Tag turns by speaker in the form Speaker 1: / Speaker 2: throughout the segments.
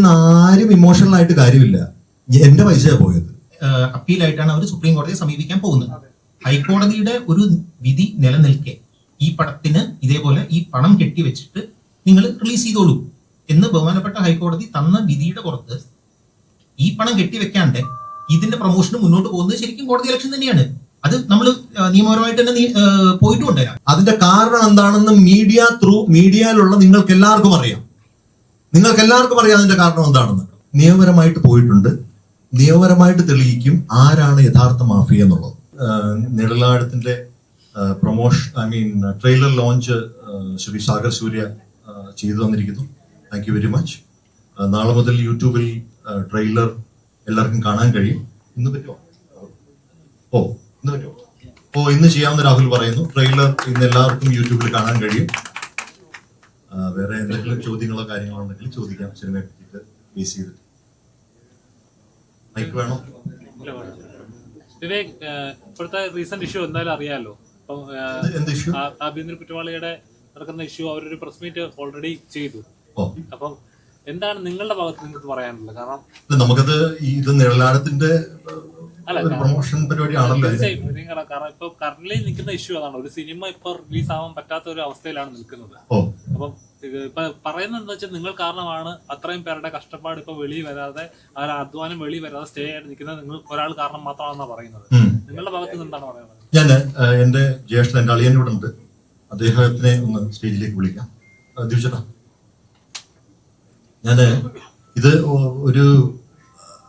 Speaker 1: കേൾക്കുന്ന ആരും ഇമോഷണൽ ആയിട്ട് കാര്യമില്ല. എന്റെ പൈസ പോയത്.
Speaker 2: അപ്പീലായിട്ടാണ് അവർ സുപ്രീം കോടതിയെ സമീപിക്കാൻ പോകുന്നത്. ഹൈക്കോടതിയുടെ ഒരു വിധി നിലനിൽക്കെ ഈ പടത്തിന് ഇതേപോലെ ഈ പണം കെട്ടിവെച്ചിട്ട് നിങ്ങൾ റിലീസ് ചെയ്തോളൂ എന്ന് ബഹുമാനപ്പെട്ട ഹൈക്കോടതി തന്ന വിധിയുടെ പുറത്ത് ഈ പണം കെട്ടിവെക്കാണ്ട് ഇതിന്റെ പ്രൊമോഷന് മുന്നോട്ട് പോകുന്നത് ശരിക്കും കോടതി ഇലക്ഷൻ തന്നെയാണ്. അത് നമ്മൾ നിയമപരമായിട്ട് തന്നെ പോയിട്ടുണ്ട് പോയിട്ടുമുണ്ട്.
Speaker 1: അതിന്റെ കാരണം എന്താണെന്ന് മീഡിയ ത്രൂ മീഡിയയിലുള്ള നിങ്ങൾക്ക് എല്ലാവർക്കും അറിയാം. നിങ്ങൾക്ക് എല്ലാവർക്കും അറിയാം അതിന്റെ കാരണം എന്താണെന്ന്. നിയമപരമായിട്ട് പോയിട്ടുണ്ട്. നിയമപരമായിട്ട് തെളിയിക്കും ആരാണ് യഥാർത്ഥ മാഫിയ എന്നുള്ളത്. നെടുലാഴത്തിന്റെ promotion I mean trailer launch Shri Sagar Surya ചെയ്തു തന്നിരിക്കുന്നു. താങ്ക് യു വെരി മച്ച് നാളെ മുതൽ യൂട്യൂബിൽ ട്രെയിലർ എല്ലാവർക്കും കാണാൻ കഴിയും. ഇന്ന് പറ്റുമോ? ഓ ഇന്ന് പറ്റുമോ? ഓ ഇന്ന് ചെയ്യാമെന്ന് രാഹുൽ പറയുന്നു. ട്രെയിലർ ഇന്ന് എല്ലാവർക്കും യൂട്യൂബിൽ കാണാൻ കഴിയും. വേറെ എന്തെങ്കിലും ചോദ്യങ്ങളോ കാര്യങ്ങളോ ഉണ്ടെങ്കിൽ ചോദിക്കാം. സിനിമയെ പറ്റിയിട്ട് ബേസ് ചെയ്തിട്ട്. മൈക്ക് വേണോ?
Speaker 3: വിവേക് ഇപ്പോഴത്തെ റീസെന്റ് ഇഷ്യൂ എന്തായാലും അറിയാലോ. അപ്പം ആഭ്യന്തര കുറ്റവാളിയുടെ നടക്കുന്ന ഇഷ്യൂ അവരൊരു പ്രസ് മീറ്റ് ഓൾറെഡി ചെയ്തു. അപ്പം എന്താണ് നിങ്ങളുടെ ഭാഗത്ത് നിങ്ങൾക്ക് പറയാനുള്ളത്? കാരണം
Speaker 1: നമുക്കത് ഇത് നിഴലാടത്തിന്റെ പ്രൊമോഷൻ പരിപാടിയാണല്ലോ
Speaker 3: കാരണം- ഇപ്പൊ കറന്റ് നിൽക്കുന്ന ഇഷ്യൂ അതാണ്. ഒരു സിനിമ ഇപ്പൊ റിലീസ് ആവാൻ പറ്റാത്ത ഒരു അവസ്ഥയിലാണ് നിൽക്കുന്നത്. അപ്പം ഇപ്പൊ പറയുന്നത് എന്താ വെച്ചാൽ നിങ്ങൾ കാരണമാണ് അത്രയും പേരുടെ കഷ്ടപ്പാട് ഇപ്പൊ വെളി വരാതെ ഒരു അധ്വാനം വെളി വരാതെ സ്റ്റേ ആയിട്ട് നിൽക്കുന്നത് നിങ്ങൾ ഒരാൾ കാരണം മാത്രമാണെന്നാണ് പറയുന്നത്. നിങ്ങളുടെ ഭാഗത്ത് നിന്ന് എന്താണ് പറയുന്നത്?
Speaker 1: ഞാൻ എന്റെ ജ്യേഷ്ഠൻ എന്റെ അളിയനോട് ഉണ്ട്. അദ്ദേഹത്തിനെ ഒന്ന് സ്റ്റേജിലേക്ക് വിളിക്കാം. ആ, ദിവസേട്ടാ ഞാൻ ഇത് ഒരു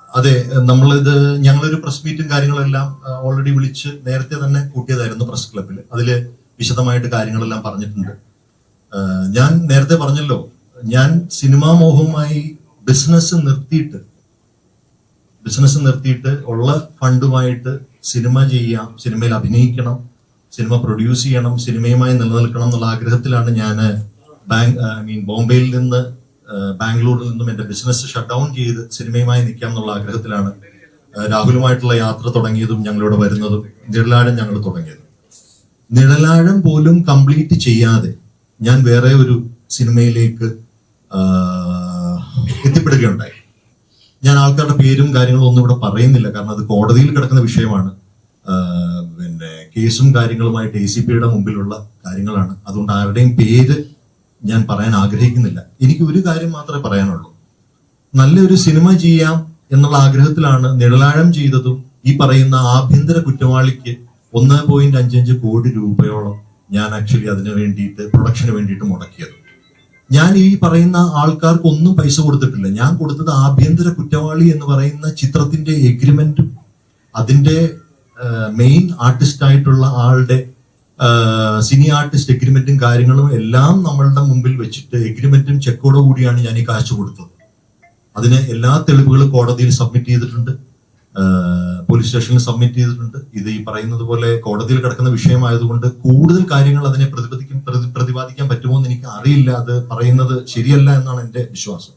Speaker 1: അതെ നമ്മളിത് ഞങ്ങളൊരു പ്രസ് മീറ്റും കാര്യങ്ങളെല്ലാം ഓൾറെഡി വിളിച്ച് നേരത്തെ തന്നെ കൂട്ടിയതായിരുന്നു പ്രസ് ക്ലബിൽ അതിൽ വിശദമായിട്ട് കാര്യങ്ങളെല്ലാം പറഞ്ഞിട്ടുണ്ട്. ഞാൻ നേരത്തെ പറഞ്ഞല്ലോ ഞാൻ സിനിമാ മോഹവുമായി ബിസിനസ് നിർത്തിയിട്ട് ബിസിനസ് നിർത്തിയിട്ട് ഉള്ള ഫണ്ടുമായിട്ട് സിനിമ ചെയ്യാം സിനിമയിൽ അഭിനയിക്കണം സിനിമ പ്രൊഡ്യൂസ് ചെയ്യണം സിനിമയുമായി നിലനിൽക്കണം എന്നുള്ള ആഗ്രഹത്തിലാണ് ഞാൻ ബാങ്ക് ഐ മീൻ ബോംബെയിൽ നിന്ന് ബാംഗ്ലൂരിൽ നിന്നും എന്റെ ബിസിനസ് ഷട്ട് ഡൗൺ ചെയ്ത് സിനിമയുമായി നിൽക്കാം എന്നുള്ള ആഗ്രഹത്തിലാണ് രാഹുലുമായിട്ടുള്ള യാത്ര തുടങ്ങിയതും ഞങ്ങളിവിടെ വരുന്നതും നിഴലാഴം ഞങ്ങൾ തുടങ്ങിയത്. നിഴലാഴം പോലും കംപ്ലീറ്റ് ചെയ്യാതെ ഞാൻ വേറെ ഒരു സിനിമയിലേക്ക് എത്തിപ്പെടുകയുണ്ടായി. ഞാൻ ആൾക്കാരുടെ പേരും കാര്യങ്ങളും ഒന്നും ഇവിടെ പറയുന്നില്ല. കാരണം അത് കോടതിയിൽ കിടക്കുന്ന വിഷയമാണ്. പിന്നെ കേസും കാര്യങ്ങളുമായിട്ട് എ സി പിയുടെ മുമ്പിലുള്ള കാര്യങ്ങളാണ്. അതുകൊണ്ട് ആരുടെയും പേര് ഞാൻ പറയാൻ ആഗ്രഹിക്കുന്നില്ല. എനിക്ക് ഒരു കാര്യം മാത്രമേ പറയാനുള്ളൂ. നല്ലൊരു സിനിമ ചെയ്യാം എന്നുള്ള ആഗ്രഹത്തിലാണ് നിഴലാഴം ചെയ്തതും ഈ പറയുന്ന ആഭ്യന്തര കുറ്റവാളിക്ക് ഒന്ന് പോയിന്റ് അഞ്ചഞ്ച് കോടി രൂപയോളം ഞാൻ ആക്ച്വലി അതിന് വേണ്ടിയിട്ട് പ്രൊഡക്ഷന് വേണ്ടിയിട്ട് മുടക്കിയത്. ഞാൻ ഈ പറയുന്ന ആൾക്കാർക്ക് ഒന്നും പൈസ കൊടുത്തിട്ടില്ല. ഞാൻ കൊടുത്തത് ആഭ്യന്തര കുറ്റവാളി എന്ന് പറയുന്ന ചിത്രത്തിന്റെ എഗ്രിമെന്റും അതിന്റെ മെയിൻ ആർട്ടിസ്റ്റ് ആയിട്ടുള്ള ആളുടെ സിനി ആർട്ടിസ്റ്റ് എഗ്രിമെന്റും കാര്യങ്ങളും എല്ലാം നമ്മളുടെ മുമ്പിൽ വെച്ചിട്ട് എഗ്രിമെന്റും ചെക്കോടു കൂടിയാണ് ഞാൻ ഈ കാശ് കൊടുത്തത്. അതിന് എല്ലാ തെളിവുകളും കോടതിയിൽ സബ്മിറ്റ് ചെയ്തിട്ടുണ്ട്. പോലീസ് സ്റ്റേഷനിൽ സബ്മിറ്റ് ചെയ്തിട്ടുണ്ട്. ഇത് ഈ പറയുന്നത് പോലെ കോടതിയിൽ കിടക്കുന്ന വിഷയമായതുകൊണ്ട് കൂടുതൽ കാര്യങ്ങൾ അതിനെ പ്രതിപദിക്കും പ്രതിപാദിക്കാൻ പറ്റുമോ എന്ന് എനിക്ക് അറിയില്ല. അത് പറയുന്നത് ശരിയല്ല എന്നാണ് എന്റെ വിശ്വാസം.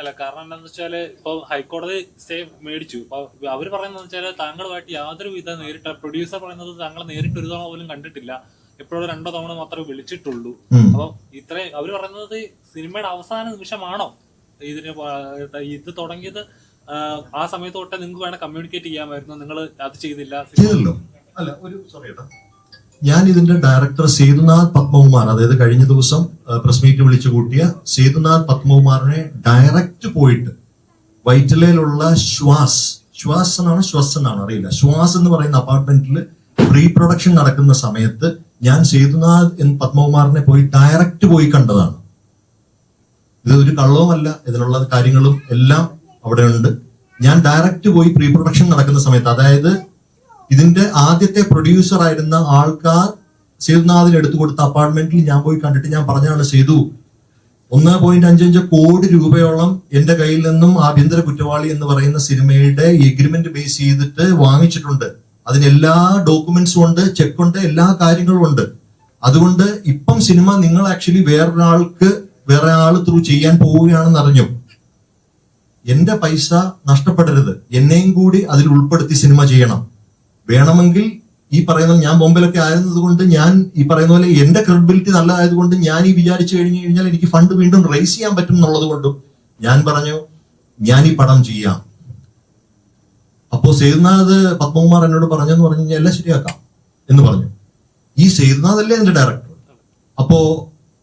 Speaker 3: അല്ല കാരണം എന്താന്ന് വെച്ചാൽ ഇപ്പൊ ഹൈക്കോടതി സ്റ്റേ മേടിച്ചു. അപ്പൊ അവർ പറയുന്നത് വെച്ചാൽ താങ്കളുമായിട്ട് യാതൊരു വിധ നേരിട്ട് പ്രൊഡ്യൂസർ പറയുന്നത് താങ്കൾ നേരിട്ട് ഒരു തവണ പോലും കണ്ടിട്ടില്ല. എപ്പോഴും രണ്ടോ തവണ മാത്രമേ വിളിച്ചിട്ടുള്ളൂ. അപ്പൊ ഇത്രയും അവർ പറയുന്നത് സിനിമയുടെ അവസാന നിമിഷമാണോ? ഇതിന് ഇത് തുടങ്ങിയത്? ആ, സമയത്ത് തൊട്ടേ നിങ്ങൾക്ക് വേണം കമ്മ്യൂണിക്കേറ്റ് ചെയ്യാമായിരുന്നു. നിങ്ങൾ അത് ചെയ്തില്ല.
Speaker 1: ചെയ്തല്ലോ. അല്ല ഒരു സോറി ഏട്ടാ. ഞാൻ ഇതിന്റെ ഡയറക്ടർ സേതുനാഥ് പത്മകുമാർ അതായത് കഴിഞ്ഞ ദിവസം പ്രസ് മീറ്റ് വിളിച്ചു കൂട്ടിയ സേതുനാഥ് പത്മകുമാറിനെ ഡയറക്റ്റ് പോയിട്ട് വൈറ്റിലയിലുള്ള ശ്വാസ് ശ്വാസ് എന്നാണ് ശ്വസ് എന്നാണ് അറിയില്ല. ശ്വാസ് എന്ന് പറയുന്ന അപ്പാർട്ട്മെന്റിൽ പ്രീ പ്രൊഡക്ഷൻ നടക്കുന്ന സമയത്ത് ഞാൻ സേതുനാഥ് എന്ന് പത്മകുമാറിനെ പോയി ഡയറക്റ്റ് പോയി കണ്ടതാണ്. ഇത് ഒരു കള്ളവുമല്ല. ഇതിനുള്ള കാര്യങ്ങളും എല്ലാം അവിടെ ഉണ്ട് ഞാൻ ഡയറക്റ്റ് പോയി പ്രീ പ്രൊഡക്ഷൻ നടക്കുന്ന സമയത്ത് അതായത് ഇതിന്റെ ആദ്യത്തെ പ്രൊഡ്യൂസർ ആയിരുന്ന ആൾക്കാർ സേതുനാഥിന് എടുത്തു കൊടുത്ത അപ്പാർട്ട്മെന്റിൽ ഞാൻ പോയി കണ്ടിട്ട് ഞാൻ പറഞ്ഞാണ് സേതു ഒന്ന് പോയിന്റ് അഞ്ചഞ്ച് കോടി രൂപയോളം എന്റെ കയ്യിൽ നിന്നും ആഭ്യന്തര കുറ്റവാളി എന്ന് പറയുന്ന സിനിമയുടെ എഗ്രിമെന്റ് ബേസ് ചെയ്തിട്ട് വാങ്ങിച്ചിട്ടുണ്ട്. അതിന് എല്ലാ ഡോക്യുമെന്റ്സും ഉണ്ട് ചെക്ക് ഉണ്ട് എല്ലാ കാര്യങ്ങളും ഉണ്ട്. അതുകൊണ്ട് ഇപ്പം സിനിമ നിങ്ങൾ ആക്ച്വലി വേറൊരാൾക്ക് വേറെ ആൾ ത്രൂ ചെയ്യാൻ പോവുകയാണെന്ന് അറിഞ്ഞു. എന്റെ പൈസ നഷ്ടപ്പെടരുത്. എന്നെയും കൂടി അതിൽ ഉൾപ്പെടുത്തി സിനിമ ചെയ്യണം. വേണമെങ്കിൽ ഈ പറയുന്ന ഞാൻ ബോംബെയിലൊക്കെ ആയിരുന്നത് കൊണ്ട് ഞാൻ ഈ പറയുന്ന പോലെ എന്റെ ക്രെഡിബിലിറ്റി നല്ലതായതുകൊണ്ട് ഞാൻ ഈ വിചാരിച്ചു കഴിഞ്ഞു കഴിഞ്ഞാൽ എനിക്ക് ഫണ്ട് വീണ്ടും റേസ് ചെയ്യാൻ പറ്റും എന്നുള്ളത് കൊണ്ടും ഞാൻ പറഞ്ഞു ഞാൻ ഈ പടം ചെയ്യാം. അപ്പോ സേതുനാഥ് പത്മകുമാർ എന്നോട് പറഞ്ഞെന്ന് പറഞ്ഞു കഴിഞ്ഞാൽ എല്ലാം ശരിയാക്കാം എന്ന് പറഞ്ഞു. ഈ സേതുനാഥ് അല്ലേ എന്റെ ഡയറക്ടർ അപ്പോ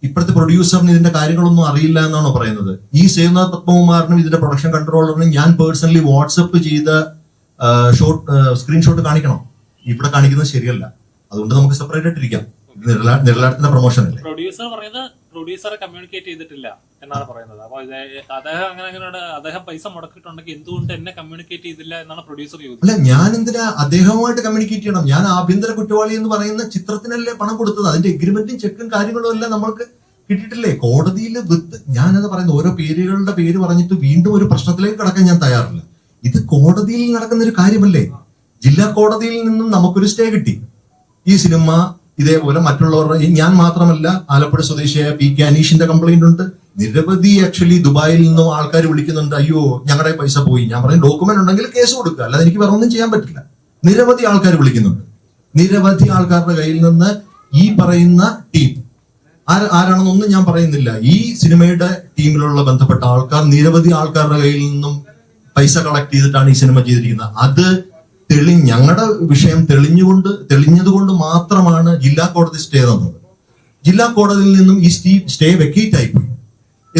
Speaker 1: ഇപ്പോഴത്തെ പ്രൊഡ്യൂസറിന് ഇതിന്റെ കാര്യങ്ങളൊന്നും അറിയില്ല എന്നാണോ പറയുന്നത്? ഈ സേവനാഥ് പത്മകുമാറിനും ഇതിന്റെ പ്രൊഡക്ഷൻ കൺട്രോളറിനും ഞാൻ പേഴ്സണലി വാട്സപ്പ് ചെയ്ത ഷോട്ട് സ്ക്രീൻഷോട്ട് കാണിക്കണം. ഇവിടെ കാണിക്കുന്നത് ശരിയല്ല. അതുകൊണ്ട് നമുക്ക് സെപ്പറേറ്റ് ആയിട്ടിരിക്കാം. നിരലാട്ടത്തിന്റെ പ്രൊമോഷൻ അല്ലേ?
Speaker 3: പ്രൊഡ്യൂസർ പറയുന്നത് പ്രൊഡ്യൂസറെ കമ്മ്യൂണിക്കേറ്റ് ചെയ്തിട്ടില്ല എന്നാണ് പറയുന്നത്. അപ്പൊ ഇത് അദ്ദേഹം അങ്ങനെ അങ്ങനെ അദ്ദേഹം പൈസ മുടക്കിയിട്ടുണ്ടെങ്കിൽ എന്തുകൊണ്ട് എന്നെ കമ്മ്യൂണിക്കേറ്റ് ചെയ്തില്ല എന്നാണ് പ്രൊഡ്യൂസർ ചോദിച്ചത്.
Speaker 1: അല്ല ഞാൻ എന്തിനാ അദ്ദേഹവുമായിട്ട് കമ്മ്യൂണിക്കേറ്റ് ചെയ്യണം? ഞാൻ ആഭ്യന്തര കുറ്റവാളി എന്ന് പറയുന്ന ചിത്രത്തിനല്ലേ പണം കൊടുത്തത്? അതിന്റെ എഗ്രിമെന്റും ചെക്കും കാര്യങ്ങളും എല്ലാം നമ്മൾക്ക് കിട്ടിയിട്ടില്ലേ? കോടതിയിൽ വിത്ത് ഞാനത് പറയുന്ന ഓരോ പേരുകളുടെ പേര് പറഞ്ഞിട്ട് വീണ്ടും ഒരു പ്രശ്നത്തിലേക്ക് കിടക്കാൻ ഞാൻ തയ്യാറില്ല. ഇത് കോടതിയിൽ നടക്കുന്ന ഒരു കാര്യമല്ലേ? ജില്ലാ കോടതിയിൽ നിന്നും നമുക്കൊരു സ്റ്റേ കിട്ടി. ഈ സിനിമ ഇതേപോലെ മറ്റുള്ളവരുടെ ഞാൻ മാത്രമല്ല ആലപ്പുഴ സ്വദേശിയായ പി കെ അനീഷിന്റെ കംപ്ലൈന്റ് ഉണ്ട്. നിരവധി ആക്ച്വലി ദുബായിൽ നിന്നും ആൾക്കാർ വിളിക്കുന്നുണ്ട് അയ്യോ ഞങ്ങളുടെ പൈസ പോയി. ഞാൻ പറയും ഡോക്യുമെന്റ് ഉണ്ടെങ്കിൽ കേസ് കൊടുക്കുക അല്ലാതെ എനിക്ക് വേറെ ഒന്നും ചെയ്യാൻ പറ്റില്ല. നിരവധി ആൾക്കാർ വിളിക്കുന്നുണ്ട്. നിരവധി ആൾക്കാരുടെ കയ്യിൽ നിന്ന് ഈ പറയുന്ന ടീം ആര് ആരാണെന്നൊന്നും ഞാൻ പറയുന്നില്ല. ഈ സിനിമയുടെ ടീമിലുള്ള ബന്ധപ്പെട്ട ആൾക്കാർ നിരവധി ആൾക്കാരുടെ കയ്യിൽ നിന്നും പൈസ കളക്ട് ചെയ്തിട്ടാണ് ഈ സിനിമ ചെയ്തിരിക്കുന്നത്. അത് തെളി ഞങ്ങളുടെ വിഷയം തെളിഞ്ഞുകൊണ്ട് തെളിഞ്ഞതുകൊണ്ട് മാത്രമാണ് ജില്ലാ കോടതി സ്റ്റേ തന്നത്. ജില്ലാ കോടതിയിൽ നിന്നും ഈ സ്റ്റീ സ്റ്റേ വെക്കേറ്റ് ആയിപ്പോയി പോയി.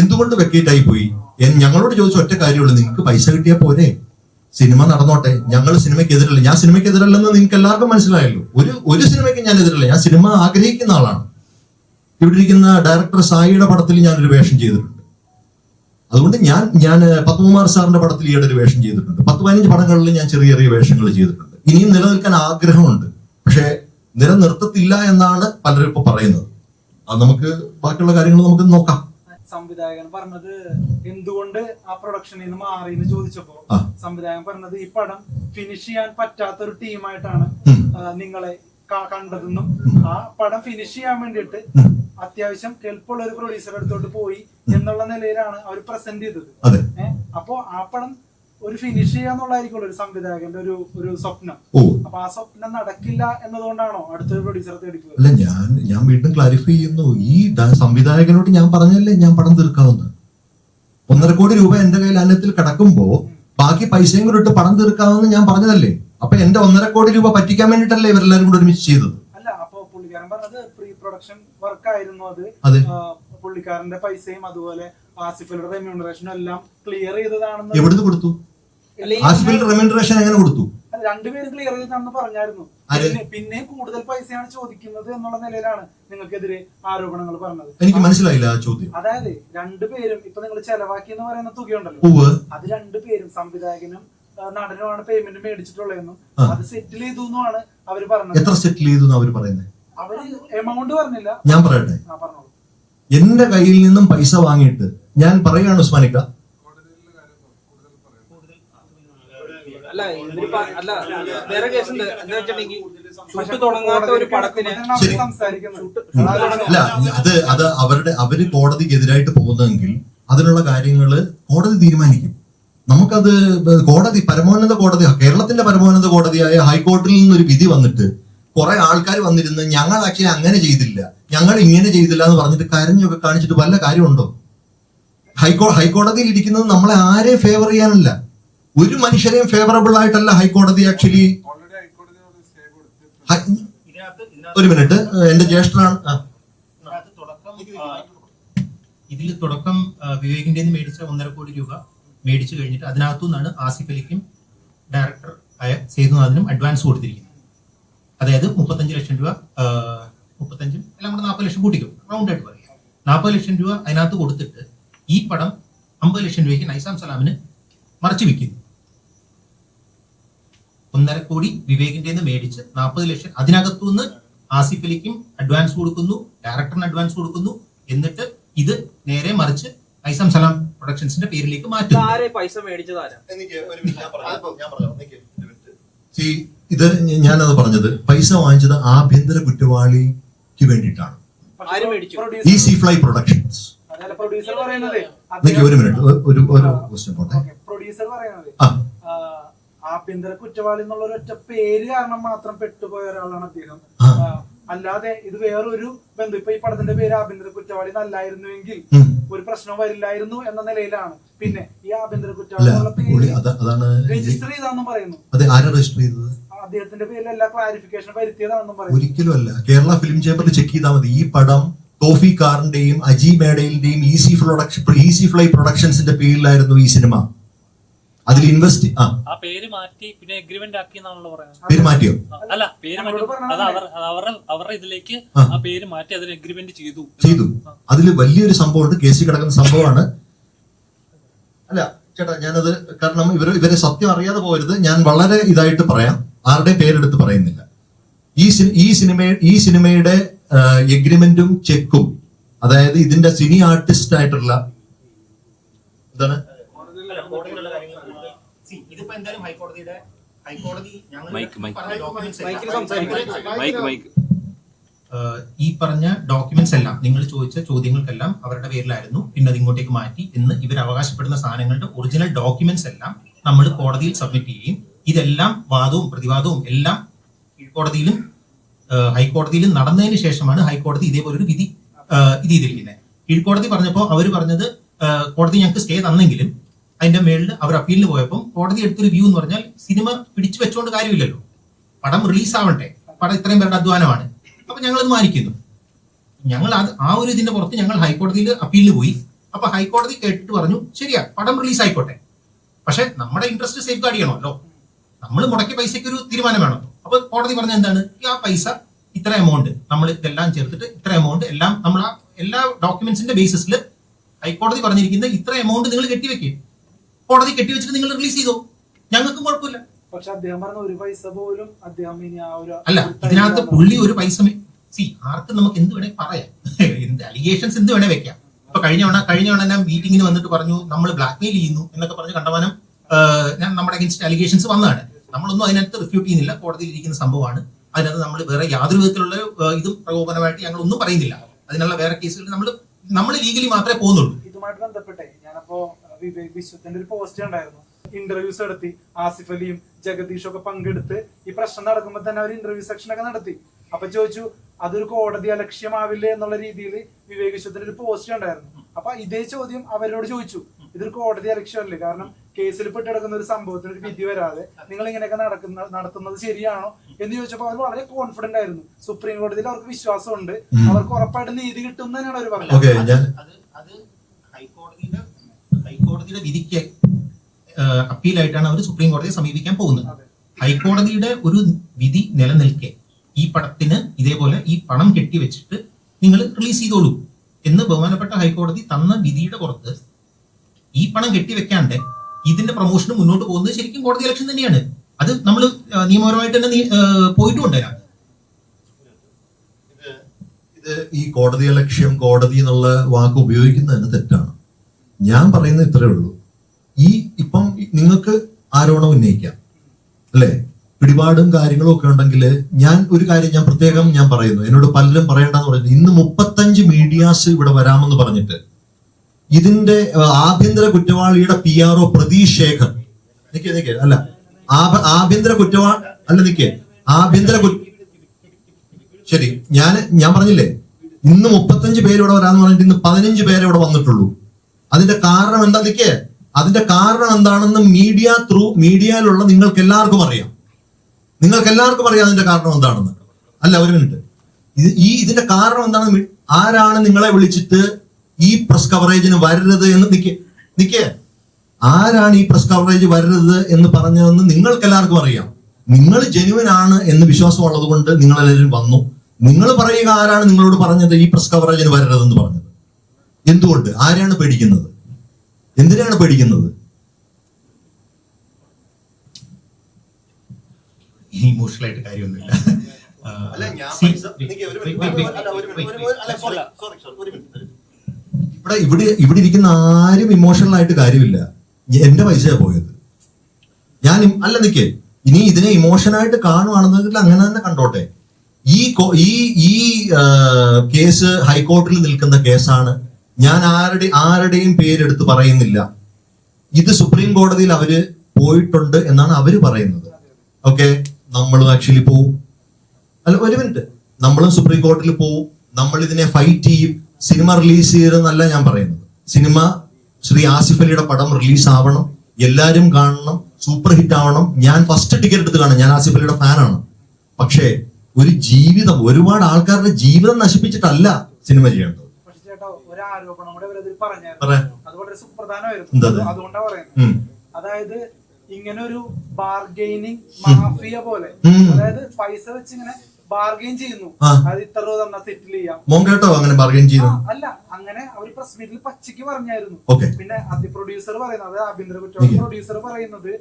Speaker 1: എന്തുകൊണ്ട് വെക്കേറ്റ് ആയിപ്പോയി പോയി ഞങ്ങളോട് ചോദിച്ച ഒറ്റ കാര്യമുള്ളൂ നിങ്ങൾക്ക് പൈസ കിട്ടിയാൽ പോരെ? സിനിമ നടന്നോട്ടെ. ഞങ്ങൾ സിനിമയ്ക്ക് എതിരല്ല ഞാൻ സിനിമയ്ക്ക് എതിരല്ലെന്ന് നിങ്ങൾക്ക് എല്ലാവർക്കും മനസ്സിലായല്ലോ. ഒരു ഒരു സിനിമയ്ക്ക് ഞാൻ എതിരല്ല ഞാൻ സിനിമ ആഗ്രഹിക്കുന്ന ആളാണ്. ഇവിടെ ഇരിക്കുന്ന ഡയറക്ടർ സായിയുടെ പടത്തിൽ ഞാനൊരു വേഷം ചെയ്തിട്ടുണ്ട്. അതുകൊണ്ട് ഞാൻ ഞാൻ പത്മകുമാർ സാറിന്റെ പടത്തിൽ ഈയിടെ ഒരു വേഷം ചെയ്തിട്ടുണ്ട്. പത്ത് പതിനഞ്ച് പടങ്ങളിൽ ഞാൻ ചെറിയ ചെറിയ വേഷങ്ങൾ ചെയ്തിട്ടുണ്ട്. ഇനിയും നിലനിൽക്കാൻ ആഗ്രഹമുണ്ട്. പക്ഷേ നിലനിർത്തത്തില്ല എന്നാണ് പലരും ഇപ്പൊ പറയുന്നത്. അത് നമുക്ക് ബാക്കിയുള്ള കാര്യങ്ങൾ നമുക്ക് നോക്കാം.
Speaker 4: സംവിധായകൻ പറഞ്ഞത് എന്തുകൊണ്ട് ആ പ്രൊഡക്ഷനിൽ നിന്ന് മാറി എന്ന് ചോദിച്ചപ്പോ സംവിധായകൻ പറഞ്ഞത് ഈ പടം ഫിനിഷ് ചെയ്യാൻ പറ്റാത്ത ഒരു ടീമായിട്ടാണ്. നിങ്ങളെ കണ്ടതെന്നും ആ പടം ഫിനിഷ് ചെയ്യാൻ വേണ്ടിയിട്ട് അത്യാവശ്യം കെൽപ്പുള്ള ഒരു പ്രൊഡ്യൂസർ അടുത്തോട്ട് പോയി എന്നുള്ള നിലയിലാണ് അവർ പ്രസന്റ് ചെയ്തത്. അപ്പോ ആ പടം ഒരു ഫിനിഷ് ചെയ്യാന്നുള്ളതായിരിക്കുമല്ലോ ഒരു സംവിധായകന്റെ ഒരു ഒരു സ്വപ്നം. അപ്പൊ ആ സ്വപ്നം നടക്കില്ല എന്നതുകൊണ്ടാണോ അടുത്തൊരു പ്രൊഡ്യൂസറെ തേടിക്കുക
Speaker 1: അല്ല ഞാൻ ഞാൻ വീണ്ടും ക്ലാരിഫൈ ചെയ്യുന്നു. ഈ സംവിധായകനോട് ഞാൻ പറഞ്ഞല്ലേ ഞാൻ പടം തീർക്കാവുന്ന ഒന്നര കോടി രൂപ എന്റെ കയ്യിൽ അന്നത്തിൽ കിടക്കുമ്പോ ബാക്കി പൈസയും കൂടെ ഇട്ട് പണം തീർക്കാമെന്ന് ഞാൻ പറഞ്ഞതല്ലേ? അപ്പൊ എന്റെ ഒന്നര കോടി രൂപ പറ്റിക്കാൻ വേണ്ടിട്ടല്ലേ ഇവരെല്ലാരും കൂടെ ഒരുമിച്ച് ചെയ്തത്?
Speaker 4: അല്ല അപ്പൊ പുള്ളിക്കാരൻ പറഞ്ഞത് പ്രീ പ്രൊഡക്ഷൻ വർക്ക് ആയിരുന്നു അത്.
Speaker 1: അതെ.
Speaker 4: പുള്ളിക്കാരന്റെ പൈസയും അതുപോലെ ആസിഫിന്റെ റെമ്യൂണറേഷനും എല്ലാം ക്ലിയർ ചെയ്തതാണെന്ന്
Speaker 1: എവിടുന്ന് കൊടുത്തു?
Speaker 4: ഈ
Speaker 1: റെമ്യൂണറേഷൻ എങ്ങനെ കൊടുത്തു?
Speaker 4: രണ്ടുപേരും ക്ലിയർ ചെയ്താണെന്ന് പറഞ്ഞായിരുന്നു.
Speaker 1: ആര്?
Speaker 4: പിന്നെ കൂടുതൽ പൈസയാണ് ചോദിക്കുന്നത് എന്നുള്ള നിലയിലാണ് നിങ്ങൾക്കെതിരെ ആരോപണങ്ങൾ പറഞ്ഞത്.
Speaker 1: എനിക്ക് മനസ്സിലായില്ല ചോദ്യം.
Speaker 4: അതായത് രണ്ടുപേരും ഇപ്പൊ നിങ്ങൾ ചെലവാക്കി എന്ന് പറയുന്ന തുകയുണ്ടല്ലോ. അത് രണ്ടുപേരും സംവിധായകനും നടനുമാണ് പേയ്മെന്റ് മേടിച്ചിട്ടുള്ളതെന്നും. അത് സെറ്റിൽ ചെയ്തു എന്നാണ് അവർ പറഞ്ഞത്.
Speaker 1: എത്ര സെറ്റിൽ ചെയ്തു അവർ പറയുന്നത്?
Speaker 4: അവർ എമൗണ്ട് പറഞ്ഞില്ല.
Speaker 1: ഞാൻ പറയട്ടെ. എന്റെ കയ്യിൽ നിന്നും പൈസ വാങ്ങിയിട്ട് ഞാൻ പറയാണ് ഉസ്മാനിക്ക.
Speaker 5: അല്ല അല്ല വേറെ കേസുണ്ട്. എന്താ വെച്ചിട്ടുണ്ടെങ്കിൽ ഷൂട്ട് തുടങ്ങാത്ത ഒരു പടത്തിന്.
Speaker 1: അല്ല അത് അത് അവരുടെ അവർ കോടതിക്ക് എതിരായിട്ട് പോകുന്നതെങ്കിൽ അതിനുള്ള കാര്യങ്ങൾ കോടതി തീരുമാനിക്കും. നമുക്കത് കോടതി പരമോന്നത കോടതി കേരളത്തിന്റെ പരമോന്നത കോടതിയായ ഹൈക്കോടതിയിൽ നിന്നൊരു വിധി വന്നിട്ട് കുറെ ആൾക്കാർ വന്നിരുന്ന് ഞങ്ങൾ ആക്ച്വലി അങ്ങനെ ചെയ്തില്ല ഞങ്ങൾ ഇങ്ങനെ ചെയ്തില്ല എന്ന് പറഞ്ഞിട്ട് കരഞ്ഞൊക്കെ കാണിച്ചിട്ട് വല്ല കാര്യമുണ്ടോ? ഹൈക്കോ ഹൈക്കോടതിയിൽ ഇരിക്കുന്നത് നമ്മളെ ആരെയും ഫേവർ ചെയ്യാനല്ല. ഒരു മനുഷ്യരെയും ഫേവറബിൾ ആയിട്ടല്ല ഹൈക്കോടതി ആക്ച്വലി ഒരു മിനിറ്റ് എന്റെ ജ്യേഷ്ഠനാണ്
Speaker 2: ഇതിൽ തുടക്കം വിവേകിന്റെ മേടിച്ച ഒന്നര കോടി രൂപ. മേടിച്ചു കഴിഞ്ഞിട്ട് അതിനകത്തു നിന്നാണ് ആസിഫ് അലിക്കും ഡയറക്ടർ ആയ സേതുനാഥിനും അഡ്വാൻസ് കൊടുത്തിരിക്കുന്നത്. അതായത് മുപ്പത്തഞ്ച് ലക്ഷം രൂപ മുപ്പത്തഞ്ചും എല്ലാം കൂടെ നാൽപ്പത് ലക്ഷം കൂട്ടിക്കും. റൗണ്ട് ആയിട്ട് പറയാം. നാൽപ്പത് ലക്ഷം രൂപ അതിനകത്ത് കൊടുത്തിട്ട് ഈ പടം അമ്പത് ലക്ഷം രൂപയ്ക്ക് നൈസാം സലാമിന് മറച്ചു വിൽക്കുന്നു ഒന്നര കോടി വിവേകിന്റെ നിന്ന് മേടിച്ച് നാൽപ്പത് ലക്ഷം അതിനകത്തുനിന്ന് ആസിഫ് അലിക്കും അഡ്വാൻസ് കൊടുക്കുന്നു ഡയറക്ടറിന് അഡ്വാൻസ് കൊടുക്കുന്നു. എന്നിട്ട് ഇത് നേരെ മറിച്ച് ഐസം സലാം പ്രൊഡക്ഷൻസിന്റെ പേരിലേക്ക് മാറ്റും.
Speaker 5: ആരെ പൈസ മേടിച്ചതാരാ?
Speaker 1: ഇത് ഞാനത് പറഞ്ഞത് പൈസ വാങ്ങിച്ചത് ആഭ്യന്തര കുറ്റവാളിക്ക് വേണ്ടിയിട്ടാണ്.
Speaker 5: ആര് മേടിച്ചു?
Speaker 1: ഈ സി ഫ്ലൈ പ്രൊഡക്ഷൻസ്.
Speaker 4: അതല്ല പ്രൊഡ്യൂസർ പറയുന്നത്.
Speaker 1: എനിക്ക് ഒരു മിനിറ്റ്. ഒരു ഒരു ക്വസ്റ്റ്യൻ പോട്ടെ.
Speaker 4: പ്രൊഡ്യൂസർ പറയുന്നത്. ആഭ്യന്തര കുറ്റവാളി എന്നുള്ള ഒരൊറ്റ പേര് കാരണം മാത്രം പെട്ടുപോയ ഒരാളാണ് അദ്ദേഹം. അല്ലാതെ ഇത് വേറൊരു ബന്ധു. ഇപ്പൊ ഈ പടത്തിന്റെ പേര് ആഭ്യന്തര കുറ്റവാളി എന്നല്ലായിരുന്നുവെങ്കിൽ. ഒരു പ്രശ്നം വരില്ലായിരുന്നു എന്ന നിലയിലാണ്. പിന്നെ ഈ ആഭ്യന്തര കുറ്റവാളി രജിസ്റ്റർ ചെയ്താന്നും പറയുന്നു.
Speaker 1: രജിസ്റ്റർ ചെയ്തത്?
Speaker 4: അദ്ദേഹത്തിന്റെ പേരിൽ എല്ലാ ക്ലാരിഫിക്കേഷൻ വരുത്തിയതാണെന്നും പറയുന്നു.
Speaker 1: ഒരിക്കലും അല്ല. കേരള ഫിലിം ചേംബറിൽ ചെക്ക് ചെയ്താൽ മതി. ഈ പടം ടോഫി കാറിന്റെയും അജി മേഡയിന്റെയും ഈസി പ്രൊഡക്ഷൻ ഈസി ഫ്ലൈ പ്രൊഡക്ഷൻസിന്റെ പേരിലായിരുന്നു ഈ സിനിമ അതിൽ ഇൻവെസ്റ്റ് ആ.
Speaker 3: പേര് മാറ്റി പിന്നെ എഗ്രിമെന്റ് ആക്കി എന്നാണല്ലോ പറയുന്നത്.
Speaker 1: പേര് മാറ്റിയോ?
Speaker 3: അല്ല പേര് മാറ്റി. അത് അവരുടെ അവരുടെ ഇതിലേക്ക്
Speaker 1: ആ.
Speaker 3: പേര് മാറ്റി അതിന് എഗ്രിമെന്റ് ചെയ്തു.
Speaker 1: ചെയ്തു. അതിൽ വലിയൊരു സംഭവമുണ്ട്. കേസിൽ കിടക്കുന്ന സംഭവമാണ്. അല്ല ചേട്ടാ ഞാനത് കാരണം ഇവർ ഇവരെ സത്യം അറിയാതെ പോകരുത് ഞാൻ വളരെ ഇതായിട്ട് പറയാം. ആരുടെ പേരെടുത്ത് പറയുന്നില്ല. ഈ ഈ സിനിമ ഈ സിനിമയുടെ എഗ്രിമെന്റും ചെക്കും അതായത് ഇതിന്റെ സിനി ആർട്ടിസ്റ്റ് ആയിട്ടുള്ള എന്താണ്?
Speaker 2: എന്തായാലും ഹൈക്കോടതിയുടെ ഹൈക്കോടതി ഞങ്ങൾ ഈ പറഞ്ഞ ഡോക്യുമെന്റ്സ് എല്ലാം നിങ്ങൾ ചോദിച്ച ചോദ്യങ്ങൾക്കെല്ലാം അവരുടെ പേരിലായിരുന്നു. പിന്നെ അത് ഇങ്ങോട്ടേക്ക് മാറ്റി എന്ന് ഇവർ അവകാശപ്പെടുന്ന സാധനങ്ങളുടെ ഒറിജിനൽ ഡോക്യുമെന്റ്സ് എല്ലാം നമ്മൾ കോടതിയിൽ സബ്മിറ്റ് ചെയ്യുകയും ഇതെല്ലാം വാദവും പ്രതിവാദവും എല്ലാം കീഴ്ക്കോടതിയിലും ഹൈക്കോടതിയിലും നടന്നതിന് ശേഷമാണ് ഹൈക്കോടതി ഇതേപോലെ ഒരു വിധി ഇത് ചെയ്തിരിക്കുന്നത്. കീഴ്ക്കോടതി പറഞ്ഞപ്പോൾ അവർ പറഞ്ഞത് കോടതി ഞങ്ങൾക്ക് സ്റ്റേ തന്നെങ്കിലും അതിന്റെ മേളിൽ അവർ അപ്പീലിന് പോയപ്പോൾ കോടതി എടുത്തൊരു വ്യൂ എന്ന് പറഞ്ഞാൽ സിനിമ പിടിച്ചു വെച്ചുകൊണ്ട് കാര്യമില്ലല്ലോ. പടം റിലീസ് ആവട്ടെ പടം ഇത്രയും പേരുടെ അധ്വാനമാണ്. അപ്പൊ ഞങ്ങൾ അത് മാനിക്കുന്നു. ഞങ്ങൾ അത് ആ ഒരു ഇതിന്റെ പുറത്ത് ഞങ്ങൾ ഹൈക്കോടതിയിൽ അപ്പീലിന് പോയി. അപ്പൊ ഹൈക്കോടതി കേട്ടിട്ട് പറഞ്ഞു ശരിയാ പടം റിലീസ് ആയിക്കോട്ടെ പക്ഷെ നമ്മുടെ ഇൻട്രസ്റ്റ് സേഫ് ഗാർഡ് ചെയ്യണമല്ലോ. നമ്മൾ മുടക്കി പൈസയ്ക്ക് ഒരു തീരുമാനം വേണം. അപ്പൊ കോടതി പറഞ്ഞ എന്താണ്? ആ പൈസ ഇത്ര എമൗണ്ട് നമ്മൾ ഇതെല്ലാം ചേർത്തിട്ട് ഇത്ര എമൗണ്ട് എല്ലാം നമ്മൾ ആ എല്ലാ ഡോക്യുമെന്റ്സിന്റെ ബേസിസിൽ ഹൈക്കോടതി പറഞ്ഞിരിക്കുന്ന ഇത്ര എമൗണ്ട് നിങ്ങൾ കെട്ടിവെക്കുക കോടതി കെട്ടിവെച്ചിട്ട് നിങ്ങൾ റിലീസ് ചെയ്തോ? ഞങ്ങൾക്ക് കുഴപ്പമില്ല.
Speaker 4: പക്ഷെ അദ്ദേഹം പറഞ്ഞ ഒരു പൈസ പോലും അദ്ദേഹം ഇനി ആ ഒരു
Speaker 2: അല്ല ഇതിനകത്ത് പുള്ളി ഒരു പൈസ സി ആർക്കും നമുക്ക് എന്ത് വേണേ പറയാം. എന്ത് അലിഗേഷൻസ് എന്ത് വേണേ വെക്കാം. ഇപ്പൊ കഴിഞ്ഞ തവണ കഴിഞ്ഞ തവണ ഞാൻ മീറ്റിംഗിന് വന്നിട്ട് പറഞ്ഞു നമ്മൾ ബ്ലാക്ക് മെയിൽ ചെയ്യുന്നു എന്നൊക്കെ പറഞ്ഞ് കണ്ടമാനം ഞാൻ നമ്മുടെ അഗൻസ്റ്റ് അലിഗേഷൻസ് വന്നതാണ്. നമ്മളൊന്നും അതിനകത്ത് റിഫ്യൂട്ട് ചെയ്യുന്നില്ല. കോടതിയിൽ ഇരിക്കുന്ന സംഭവമാണ്. അതിനകത്ത് നമ്മൾ വേറെ യാതൊരു വിധത്തിലുള്ള ഇതും പ്രകോപനമായിട്ട് ഞങ്ങൾ ഒന്നും പറയുന്നില്ല. അതിനുള്ള വേറെ കേസുകൾ നമ്മൾ നമ്മൾ ലീഗലി മാത്രമേ പോകുന്നുള്ളൂ
Speaker 4: ഇതുമായിട്ട് ബന്ധപ്പെട്ടെ ഞാനപ്പോ അഹ് വിവേക് വിശ്വത്തിന്റെ ഒരു പോസ്റ്റ് ഉണ്ടായിരുന്നു ഇന്റർവ്യൂസ് നടത്തി. ആസിഫ് അലിയും ജഗദീഷും ഒക്കെ പങ്കെടുത്ത് ഈ പ്രശ്നം നടക്കുമ്പോൾ തന്നെ അവർ ഇന്റർവ്യൂ സെക്ഷൻ ഒക്കെ നടത്തി. അപ്പൊ ചോദിച്ചു അതൊരു കോടതി അലക്ഷ്യമാവില്ലേ? എന്നുള്ള രീതിയിൽ വിവേക് വിശ്വത്തിന്റെ ഒരു പോസ്റ്റ് ഉണ്ടായിരുന്നു അപ്പൊ ഇതേ ചോദ്യം അവരോട് ചോദിച്ചു. ഇതൊരു കോടതി അലക്ഷ്യമല്ലേ? കാരണം കേസിൽ പെട്ട് കിടക്കുന്ന ഒരു സംഭവത്തിന് ഒരു വിധി വരാതെ നിങ്ങൾ ഇങ്ങനെയൊക്കെ നടക്കുന്ന നടത്തുന്നത് ശരിയാണോ? എന്ന് ചോദിച്ചപ്പോൾ അവർ വളരെ കോൺഫിഡന്റ് ആയിരുന്നു. സുപ്രീം കോടതിയിൽ അവർക്ക് വിശ്വാസമുണ്ട്.
Speaker 1: ഉണ്ട്
Speaker 4: അവർക്ക് ഉറപ്പായിട്ട് നീതി കിട്ടും എന്ന് തന്നെയാണ് അവർ പറഞ്ഞത്
Speaker 1: ഓക്കെ ഞാൻ
Speaker 2: അത് അത് ഹൈക്കോടതിയുടെ ഹൈക്കോടതിയുടെ വിധിക്ക് അപ്പീലായിട്ടാണ് അവർ സുപ്രീം കോടതിയെ സമീപിക്കാൻ പോകുന്നത്. ഹൈക്കോടതിയുടെ ഒരു വിധി നിലനിൽക്കെ ഈ പടത്തിന് ഇതേപോലെ ഈ പണം കെട്ടിവെച്ചിട്ട് നിങ്ങൾ റിലീസ് ചെയ്തോളൂ എന്ന് ബഹുമാനപ്പെട്ട ഹൈക്കോടതി തന്ന വിധിയുടെ പുറത്ത് ഈ പണം കെട്ടിവെക്കാണ്ട് ഇതിന്റെ പ്രൊമോഷന് മുന്നോട്ട് പോകുന്നത് ശരിക്കും കോടതി ഇലക്ഷൻ തന്നെയാണ്. അത് നമ്മൾ നിയമപരമായിട്ട് തന്നെ പോയിട്ടുമുണ്ട്
Speaker 1: ഇത് ഈ കോടതി ലക്ഷ്യം കോടതി എന്നുള്ള വാക്ക് ഉപയോഗിക്കുന്നത് തന്നെ തെറ്റാണ്. ഞാൻ പറയുന്നത് ഇത്രയേ ഉള്ളൂ. ഈ ഇപ്പം നിങ്ങൾക്ക് ആരോപണം ഉന്നയിക്കാം. അല്ലെ? പിടിപാടും കാര്യങ്ങളും ഒക്കെ ഉണ്ടെങ്കിൽ ഞാൻ ഒരു കാര്യം ഞാൻ പ്രത്യേകം ഞാൻ പറയുന്നു. എന്നോട് പലരും പറയേണ്ടെന്ന് പറയുന്നത് ഇന്ന് മുപ്പത്തഞ്ച് മീഡിയാസ് ഇവിടെ വരാമെന്ന് പറഞ്ഞിട്ട് ഇതിന്റെ ആഭ്യന്തര കുറ്റവാളിയുടെ P R O Prateesh Shekhar നിക്കേ നിക്കേ അല്ല. ആഭ- ആഭ്യന്തര കുറ്റവാ അല്ല നിക്കേ. ആഭ്യന്തര ശരി ഞാൻ ഞാൻ പറഞ്ഞില്ലേ? ഇന്ന് മുപ്പത്തഞ്ച് പേര് ഇവിടെ വരാന്ന് പറഞ്ഞിട്ട് ഇന്ന് പതിനഞ്ച് പേരെ ഇവിടെ വന്നിട്ടുള്ളൂ. അതിന്റെ കാരണം എന്താ നിൽക്കേ അതിന്റെ കാരണം എന്താണെന്ന് മീഡിയ ത്രൂ മീഡിയയിലുള്ള നിങ്ങൾക്ക് എല്ലാവർക്കും അറിയാം. നിങ്ങൾക്ക് എല്ലാവർക്കും അറിയാം അതിന്റെ കാരണം എന്താണെന്ന്. അല്ല ഒരു മിനിറ്റ് ഈ ഇതിന്റെ കാരണം എന്താണ്? ആരാണ് നിങ്ങളെ വിളിച്ചിട്ട് ഈ പ്രസ് കവറേജിന് വരരുത് എന്ന് നിക്കേ നിക്കേ. ആരാണ് ഈ പ്രസ് കവറേജ് വരരുത് എന്ന് പറഞ്ഞതെന്ന് നിങ്ങൾക്ക് എല്ലാവർക്കും അറിയാം. നിങ്ങൾ ജെനുവൻ ആണ് എന്ന് വിശ്വാസമുള്ളത് കൊണ്ട് നിങ്ങളെല്ലാവരും വന്നു. നിങ്ങൾ പറയുക ആരാണ് നിങ്ങളോട് പറഞ്ഞത് ഈ പ്രസ് കവറേജിന് വരരുതെന്ന് പറഞ്ഞത്. എന്തുകൊണ്ട്? ആരാണ് പേടിക്കുന്നത്? എന്തിനാണ് പേടിക്കുന്നത്?
Speaker 2: ഇമോഷണൽ ആയിട്ട് കാര്യമൊന്നുമില്ല.
Speaker 1: ഇവിടെ ഇവിടെ ഇവിടെ ഇരിക്കുന്ന ആരും ഇമോഷണൽ ആയിട്ട് കാര്യമില്ല. എന്റെ പൈസയാ പോയത്. ഞാൻ അല്ല നിക്ക്. ഇനി ഇതിനെ ഇമോഷനായിട്ട് കാണുവാണെന്നെങ്കിൽ അങ്ങനെ തന്നെ കണ്ടോട്ടെ. ഈ ഈ ഈ കേസ് ഹൈക്കോടതിയിൽ നിൽക്കുന്ന കേസാണ് ഞാൻ ആരുടെ ആരുടെയും പേരെടുത്ത് പറയുന്നില്ല. ഇത് സുപ്രീം കോടതിയിൽ അവർ പോയിട്ടുണ്ട് എന്നാണ് അവർ പറയുന്നത്. ഓക്കെ നമ്മളും ആക്ച്വലി പോവും. അല്ല ഒരു മിനിറ്റ് നമ്മളും സുപ്രീം കോടതിയിൽ പോവും. നമ്മൾ ഇതിനെ ഫൈറ്റ് ചെയ്യും. സിനിമ റിലീസ് ചെയ്തെന്നല്ല ഞാൻ പറയുന്നത്. സിനിമ ശ്രീ ആസിഫ് അലിയുടെ പടം റിലീസ് ആവണം. എല്ലാരും കാണണം. സൂപ്പർ ഹിറ്റ് ആവണം. ഞാൻ ഫസ്റ്റ് ടിക്കറ്റ് എടുത്ത് കാണാം. ഞാൻ ആസിഫ് അലിയുടെ ഫാനാണ് പക്ഷേ ഒരു ജീവിതം ഒരുപാട് ആൾക്കാരുടെ ജീവിതം നശിപ്പിച്ചിട്ടല്ല സിനിമ ചെയ്യേണ്ടത്.
Speaker 4: ആരോപണം കൂടെ ഇവരതിൽ പറഞ്ഞായിരുന്നു. അത് വളരെ സുപ്രധാനമായിരുന്നു. അതുകൊണ്ടാണ് പറയുന്നത്. അതായത് ഇങ്ങനെ ഒരു ബാർഗെയിനിങ് മാഫിയ പോലെ. അതായത് പൈസ വെച്ച് ഇങ്ങനെ ബാർഗെയിൻ ചെയ്യുന്നു. അത് ഇത്ര രൂപ തന്നാ സെറ്റിൽ ചെയ്യാം.
Speaker 1: അങ്ങനെ
Speaker 4: ബാർഗെയിൻ
Speaker 1: ചെയ്യുന്നു
Speaker 4: അല്ല അങ്ങനെ അവർ പ്രസ് മീറ്റിൽ പച്ചയ്ക്ക് പറഞ്ഞായിരുന്നു. പിന്നെ അതി പ്രൊഡ്യൂസർ പറയുന്നത് ആഭ്യന്തര കുറ്റവാളി. പ്രൊഡ്യൂസർ പറയുന്നത്.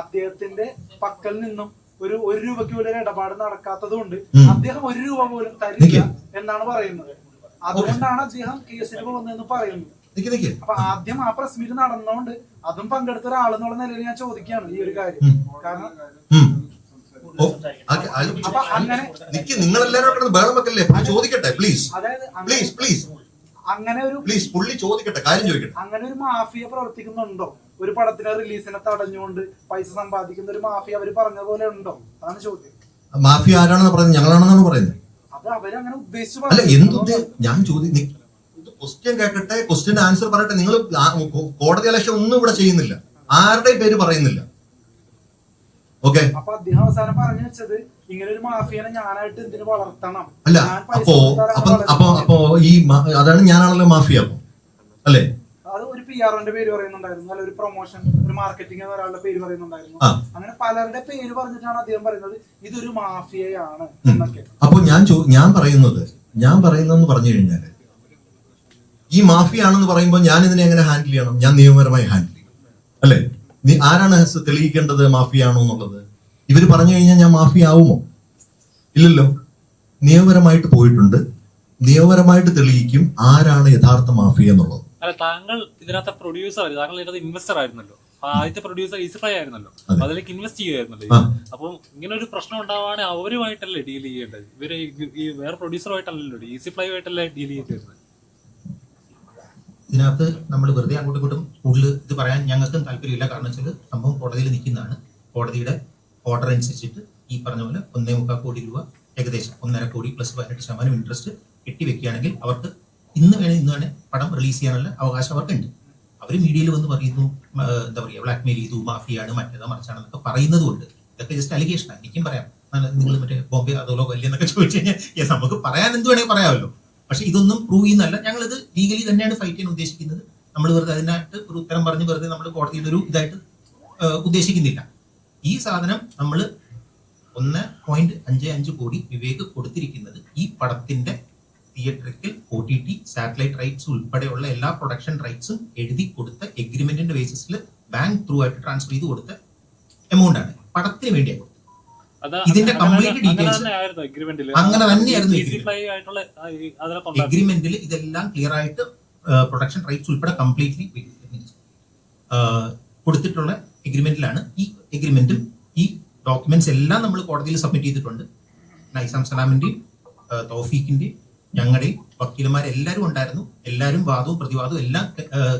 Speaker 4: അദ്ദേഹത്തിന്റെ പക്കൽ നിന്നും ഒരു ഒരു രൂപയ്ക്ക് പോലും ഒരു ഇടപാട് നടക്കാത്തത് കൊണ്ട്. അദ്ദേഹം ഒരു രൂപ പോലും തരില്ല എന്നാണ് പറയുന്നത്. അതുകൊണ്ടാണ് അദ്ദേഹം കേസിന് പോകുന്നതെന്ന് പറയുന്നത്. അപ്പൊ ആദ്യം ആ പ്രസ് മീറ്റ് നടന്നോണ്ട് അതും പങ്കെടുത്ത ഒരാളെന്നുള്ള നിലയിൽ ഞാൻ ചോദിക്കുകയാണ് ഈ ഒരു കാര്യം. കാരണം അപ്പൊ അങ്ങനെ
Speaker 1: നിക്ക് നിങ്ങളെല്ലാരും കിടന്ന് ബഹളം വെക്കല്ലേ? ചോദിക്കട്ടെ പ്ലീസ്
Speaker 4: അതായത്
Speaker 1: പ്ലീസ് പ്ലീസ്
Speaker 4: അങ്ങനെ ഒരു
Speaker 1: പ്ലീസ് പുള്ളി ചോദിക്കട്ടെ കാര്യം ചോദിക്കട്ടെ.
Speaker 4: അങ്ങനെ ഒരു മാഫിയ പ്രവർത്തിക്കുന്നുണ്ടോ? ഒരു പടത്തിന്റെ റിലീസിനെ തടഞ്ഞുകൊണ്ട് പൈസ സമ്പാദിക്കുന്ന ഒരു മാഫിയ അവർ പറഞ്ഞ പോലെ ഉണ്ടോ? അതാണ് ചോദ്യം.
Speaker 1: മാഫിയ ആരാണെന്ന് പറയുന്നത്? ഞങ്ങളാണെന്നാണ് പറയുന്നത്. അല്ല. എന്തുദ്ദേ ഞാൻ ചോദ്യം ക്വസ്റ്റ്യൻ കേൾക്കട്ടെ ക്വസ്റ്റ്യൻ ആൻസർ പറയട്ടെ. നിങ്ങൾ കോടതി അലക്ഷൻ ഒന്നും ഇവിടെ ചെയ്യുന്നില്ല. ആരുടെയും പേര് പറയുന്നില്ല. ഓക്കെ
Speaker 4: അപ്പൊ അദ്ദേഹം അവസാനം പറഞ്ഞു വെച്ചത് ഇങ്ങനെ ഒരു മാഫിയനെ ഞാനായിട്ട് എന്തിനു വളർത്തണം?
Speaker 1: അല്ല അപ്പോ അപ്പൊ അപ്പൊ ഈ അതാണ് ഞാനാണല്ലോ മാഫിയ അപ്പൊ. അല്ലേ?
Speaker 4: പി ആറിന്റെ പേര് പറയുന്നുണ്ടായിരുന്നു. അല്ല ഒരു പ്രൊമോഷൻ ഒരു മാർക്കറ്റിംഗ് എന്ന ഒരാളുടെ പേര് പറയുന്നുണ്ടായിരുന്നു. അങ്ങനെ പലരുടെ പേര് പറഞ്ഞിട്ടാണ് അദ്ദേഹം പറയുന്നത് ഇതൊരു മാഫിയയാണ് എന്നൊക്കെ.
Speaker 1: അപ്പൊ ഞാൻ ഞാൻ പറയുന്നത് ഞാൻ പറയുന്നതെന്ന് പറഞ്ഞു കഴിഞ്ഞാൽ ഈ മാഫിയ ആണെന്ന് പറയുമ്പോൾ ഞാൻ ഇതിനെ എങ്ങനെ ഹാൻഡിൽ ചെയ്യണം? ഞാൻ നിയമപരമായി ഹാൻഡിൽ ചെയ്യും. അല്ലേ? നീ ആരാണ് തെളിയിക്കേണ്ടത് മാഫിയാണോ എന്നുള്ളത്? ഇവർ പറഞ്ഞു കഴിഞ്ഞാൽ ഞാൻ മാഫിയ ആവുമോ ഇല്ലല്ലോ. നിയമപരമായിട്ട് പോയിട്ടുണ്ട്. നിയമപരമായിട്ട് തെളിയിക്കും ആരാണ് യഥാർത്ഥ മാഫിയ എന്നുള്ളത്.
Speaker 3: അല്ല താങ്കൾ ഇതിനകത്ത് പ്രൊഡ്യൂസർ താങ്കൾ ഇതിനകത്ത് ഇൻവെസ്റ്റർ ആയിരുന്നല്ലോ. ആദ്യത്തെ പ്രൊഡ്യൂസർ ഈസിഫൈ ആയിരുന്നല്ലോ. അതിലേക്ക് ഇൻവെസ്റ്റ് ചെയ്യുമായിരുന്നല്ലോ. അപ്പം ഇങ്ങനെ ഒരു പ്രശ്നം ഉണ്ടാവുകയാണെങ്കിൽ അവരുമായിട്ടല്ലേ ഡീൽ ചെയ്യേണ്ടത്? ഇവർ ഈ- ഈ വേറെ പ്രൊഡ്യൂസറുമായിട്ടല്ലല്ലോ ഈസിഫൈ ആയിട്ടല്ലേ ഡീൽ ചെയ്തിരുന്നത്?
Speaker 2: ഇതിനകത്ത് നമ്മൾ വെറുതെ അങ്ങോട്ടും ഇങ്ങോട്ടും കൂടുതൽ ഇത് പറയാൻ ഞങ്ങൾക്കും താല്പര്യമില്ല. കാരണം വെച്ചാൽ സംഭവം കോടതിയിൽ നിൽക്കുന്നതാണ്. കോടതിയുടെ ഓർഡർ അനുസരിച്ചിട്ട് ഈ പറഞ്ഞ പോലെ ഒന്നേ മുക്കാൽ കോടി രൂപ ഏകദേശം ഒന്നര കോടി പ്ലസ് പതിനെട്ട് ശതമാനം ഇൻട്രസ്റ്റ് കെട്ടിവെക്കുകയാണെങ്കിൽ അവർക്ക് ഇന്ന് വേണേ ഇന്ന് വേണേ പടം റിലീസ് ചെയ്യാനുള്ള അവകാശം അവർക്കുണ്ട്. അവർ മീഡിയയിൽ വന്ന് പറയുന്നു എന്താ പറയുക ബ്ലാക്ക് മെയിൽ ചെയ്തു മാഫിയാണ് മറ്റേതാ മറിച്ചാണെന്നൊക്കെ പറയുന്നത് കൊണ്ട്. ഇതൊക്കെ ജസ്റ്റ് അലിഗേഷനാണ് എനിക്കും പറയാം. നിങ്ങൾ മറ്റേ ബോംബെ അതോലോ വലിയ എന്നൊക്കെ ചോദിച്ചു കഴിഞ്ഞാൽ നമുക്ക് പറയാൻ എന്ത് വേണമെങ്കിൽ പറയാമല്ലോ. പക്ഷെ ഇതൊന്നും പ്രൂവ് ചെയ്യുന്നതല്ല. ഞങ്ങൾ ഇത് ലീഗലി തന്നെയാണ് ഫൈറ്റ് ചെയ്യാൻ ഉദ്ദേശിക്കുന്നത്. നമ്മൾ വെറുതെ അതിനായിട്ട് ഒരു ഉത്തരം പറഞ്ഞ് വെറുതെ നമ്മൾ കോടതിയുടെ ഒരു ഇതായിട്ട് ഉദ്ദേശിക്കുന്നില്ല. ഈ സാധനം നമ്മൾ ഒന്ന് പോയിന്റ് അഞ്ച് അഞ്ച് കോടി വിവേക് കൊടുത്തിരിക്കുന്നത് ഈ പടത്തിന്റെ theatrical O T T satellite rights ഉൾപ്പെടെയുള്ള എല്ലാ പ്രൊഡക്ഷൻ റൈറ്റ്സും എഴുതി കൊടുത്ത എഗ്രിമെന്റിന്റെ ബേസിസിൽ ബാങ്ക് ത്രൂ ആയിട്ട് ട്രാൻസ്ഫർ ചെയ്ത് കൊടുത്ത എമൗണ്ട് ആണ്. പടത്തിന് വേണ്ടിയാണ് ഇതിന്റെ കംപ്ലീറ്റ്
Speaker 3: ഡീറ്റെയിൽസ് അങ്ങനെ
Speaker 2: തന്നെയായിരുന്നു എഗ്രിമെന്റിൽ ഇതെല്ലാം ക്ലിയർ ആയിട്ട് പ്രൊഡക്ഷൻ റൈറ്റ്സ് ഉൾപ്പെടെ കംപ്ലീറ്റ്ലി കൊടുത്തിട്ടുള്ള എഗ്രിമെന്റിലാണ് ഈ എഗ്രിമെന്റും ഈ ഡോക്യുമെന്റ്സ് എല്ലാം നമ്മൾ കോടതിയിൽ സബ്മിറ്റ് ചെയ്തിട്ടുണ്ട്. നൈസാം സലാമിന്റെയും തൗഫീഖിന്റെയും ഞങ്ങളുടെയും വക്കീലന്മാരെല്ലാവരും ഉണ്ടായിരുന്നു. എല്ലാവരും വാദവും പ്രതിവാദവും എല്ലാം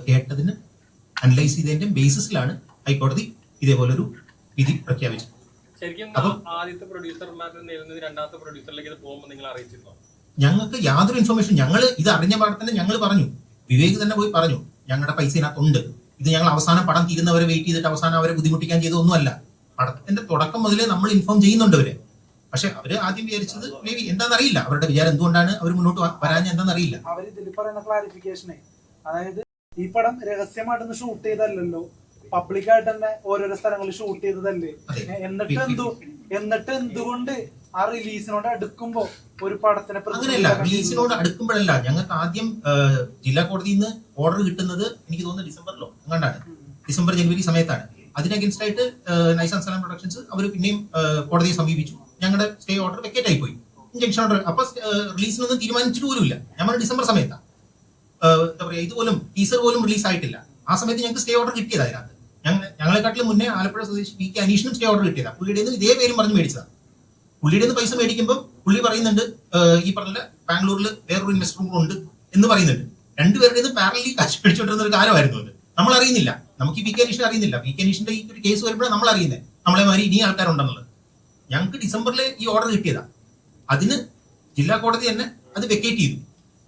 Speaker 2: കേട്ടതിന് അനലൈസ് ചെയ്തതിന്റെ ബേസിസിലാണ് ഹൈക്കോടതി ഇതേപോലൊരു വിധി പ്രഖ്യാപിച്ചത്.
Speaker 6: ശരിക്കും ആദ്യത്തെ രണ്ടാമത്തെ പ്രൊഡ്യൂസറിലേക്ക് ഇത് പോകുമ്പോൾ നിങ്ങൾ അറിയിച്ചിരുന്നോ?
Speaker 2: ഞങ്ങൾക്ക് യാതൊരു ഇൻഫർമേഷൻ ഞങ്ങൾ ഇത് അറിഞ്ഞ പാടെ തന്നെ ഞങ്ങൾ പറഞ്ഞു. വിവേക് തന്നെ പോയി പറഞ്ഞു ഞങ്ങളുടെ പൈസ ഇതിനകത്തുണ്ട്. ഇത് ഞങ്ങൾ അവസാനം പടം തീരുന്നവരെ വെയിറ്റ് ചെയ്തിട്ട് അവസാനം അവരെ ബുദ്ധിമുട്ടിക്കാൻ ചെയ്തൊന്നുമല്ല പടത്തിന്റെ തുടക്കം മുതലേ നമ്മൾ ഇൻഫോം ചെയ്യുന്നുണ്ട് അവരെ പക്ഷെ അവർ ആദ്യം വിചാരിച്ചത് മേ ബി എന്താണെന്ന് അറിയില്ല അവരുടെ വിചാരം എന്തുകൊണ്ടാണ് അവർ മുന്നോട്ട് വരാഞ്ഞ എന്താണെന്ന് അറിയില്ല
Speaker 4: അവർ ഇതിൽ പറയുന്ന ക്ലാരിഫിക്കേഷനെ അതായത് ഈ പടം രഹസ്യമായിട്ടൊന്ന് ഷൂട്ട് ചെയ്തല്ലല്ലോ. പബ്ലിക്കായിട്ട് തന്നെ ഓരോരോ സ്ഥലങ്ങളിൽ ഷൂട്ട് ചെയ്തതല്ലേ? എന്നിട്ട് എന്തു എന്നിട്ട് എന്തുകൊണ്ട് ആ റിലീസിനോട് അടുക്കുമ്പോ ഒരു പടത്തിനെ
Speaker 2: അങ്ങനെയല്ല. റിലീസിനോട് അടുക്കുമ്പോഴല്ല. ഞങ്ങൾക്ക് ആദ്യം ജില്ലാ കോടതിയിൽ നിന്ന് ഓർഡർ കിട്ടുന്നത് എനിക്ക് തോന്നുന്നു ഡിസംബറിലോ അങ്ങാണ്ടാണ് ഡിസംബർ ജനുവരി സമയത്താണ്. അതിന് അഗൻസ്റ്റ് ആയിട്ട് നൈസാൻ സലാം പ്രൊഡക്ഷൻസ് അവർ പിന്നെയും കോടതിയെ സമീപിച്ചു. ഞങ്ങളുടെ സ്റ്റേ ഓർഡർ വെക്കേറ്റ് ആയി പോയി ഇഞ്ചക്ഷൻ ഓർഡർ അപ്പൊ റിലീസിനൊന്നും തീരുമാനിച്ചിട്ട് പോലുമില്ല. പറഞ്ഞ ഡിസംബർ സമയത്താണ് എന്താ പറയാ ഇതുപോലും ടീസർ പോലും റിലീസ് ആയിട്ടില്ല ആ സമയത്ത് ഞങ്ങൾക്ക് സ്റ്റേ ഓർഡർ കിട്ടിയത് അതിനകത്ത്. ഞങ്ങൾ ഞങ്ങളെക്കാട്ടിലും മുന്നേ ആലപ്പുഴ സ്വദേശി പി കെ അനീഷിനും സ്റ്റേ ഓർഡർ കിട്ടിയതാണ് പുള്ളിയുടെ നിന്ന് ഇതേ പേരും പറഞ്ഞ് മേടിച്ചതാണ് പുള്ളിയുടെ നിന്ന് പൈസ മേടിക്കുമ്പോൾ പുള്ളി പറയുന്നുണ്ട് ഈ പറഞ്ഞ ബാംഗ്ലൂരിൽ വേറൊരു ഇൻവെസ്റ്ററും കൂടെ ഉണ്ട് എന്ന് പറയുന്നുണ്ട്. രണ്ടുപേരുടെ നിന്ന് പാരലി കാശ് മേടിച്ചുകൊണ്ടിരുന്ന ഒരു കാലമായിരുന്നു അത് നമ്മൾ അറിയുന്നില്ല നമുക്ക് ഈ പി കെ അനീഷിനെ അറിയുന്നില്ല. പി കെ അനീഷിന്റെ ഈ ഒരു കേസ് വരുമ്പോഴാണ് നമ്മൾ അറിയുന്നത് നമ്മളെ മാതിരി ഇനി ആൾക്കാരുണ്ടെന്നുള്ളത്. ഞങ്ങൾക്ക് ഡിസംബറിൽ ഈ ഓർഡർ കിട്ടിയതാ. അതിന് ജില്ലാ കോടതി തന്നെ അത് വെക്കേറ്റ് ചെയ്തു.